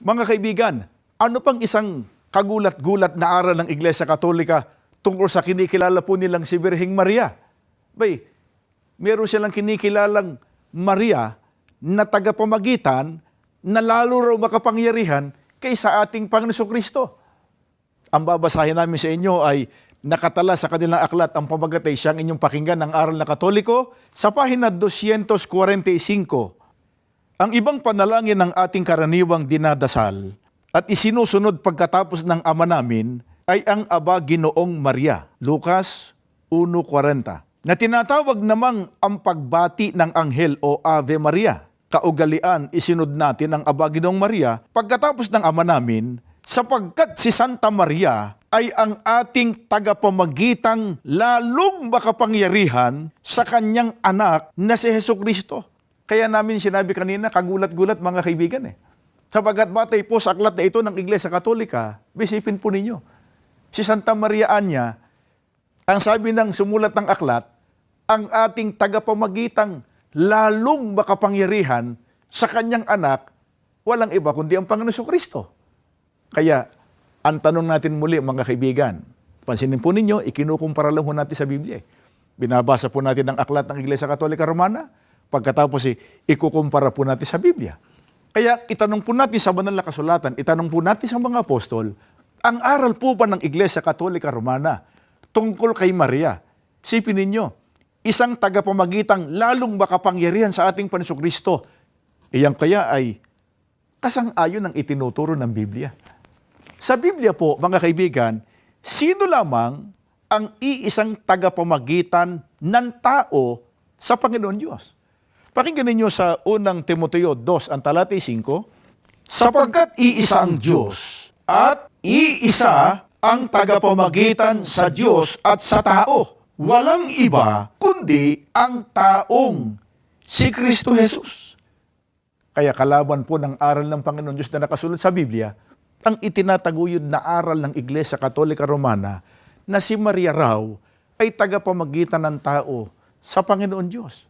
Mga kaibigan, ano pang isang kagulat-gulat na aral ng Iglesia Katolika tungkol sa kinikilala po nilang si Birhing Maria? Bay, meron silang kinikilalang Maria na tagapamagitan na lalo raw makapangyarihan kaysa ating Panginoon Kristo. Ang babasahin namin sa inyo ay nakatala sa kanilang aklat ang pamagatay siyang inyong pakinggan ng aral na katoliko sa pahina 245. Ang ibang panalangin ng ating karaniwang dinadasal at isinusunod pagkatapos ng ama namin ay ang Aba Ginoong Maria, Lucas 1.40, na tinatawag namang ang pagbati ng anghel o Ave Maria. Kaugalian, isinod natin ang Aba Ginoong Maria pagkatapos ng ama namin sapagkat si Santa Maria ay ang ating tagapamagitang lalong makapangyarihan sa kanyang anak na si Heso Kristo. Kaya namin sinabi kanina, kagulat-gulat mga kaibigan eh. Sapagat batay po sa aklat na ito ng Iglesia Katolika, bisipin po ninyo. Si Santa Maria Anya, ang sabi ng sumulat ng aklat, ang ating tagapamagitang lalong makapangyarihan sa kanyang anak, walang iba kundi ang Panginoon Kristo. Kaya, ang tanong natin muli mga kaibigan, pansinin po ninyo, ikinukumpara lang ho natin sa Biblia. eh. Binabasa po natin ang aklat ng Iglesia Katolika Romana, pagkatapos eh, ikukumpara po natin sa Biblia. Kaya itanong po natin sa banal na kasulatan, itanong po natin sa mga apostol, ang aral po ba ng Iglesia Katolika Romana tungkol kay Maria? Sipin ninyo, isang tagapamagitang lalong makapangyarihan sa ating Panginoon Kristo. Iyan kaya ay kasang-ayon ng itinuturo ng Biblia. Sa Biblia po, mga kaibigan, sino lamang ang iisang tagapamagitan ng tao sa Panginoon Diyos? Pakinggan ninyo sa unang Timoteo 2, ang talatay 5, sapagkat iisa ang Diyos at iisa ang tagapamagitan sa Diyos at sa tao. Walang iba kundi ang taong si Kristo Jesus. Kaya kalaban po ng aral ng Panginoon Diyos na nakasulat sa Biblia, ang itinataguyod na aral ng Iglesia Katolika Romana na si Maria raw ay tagapamagitan ng tao sa Panginoon Diyos.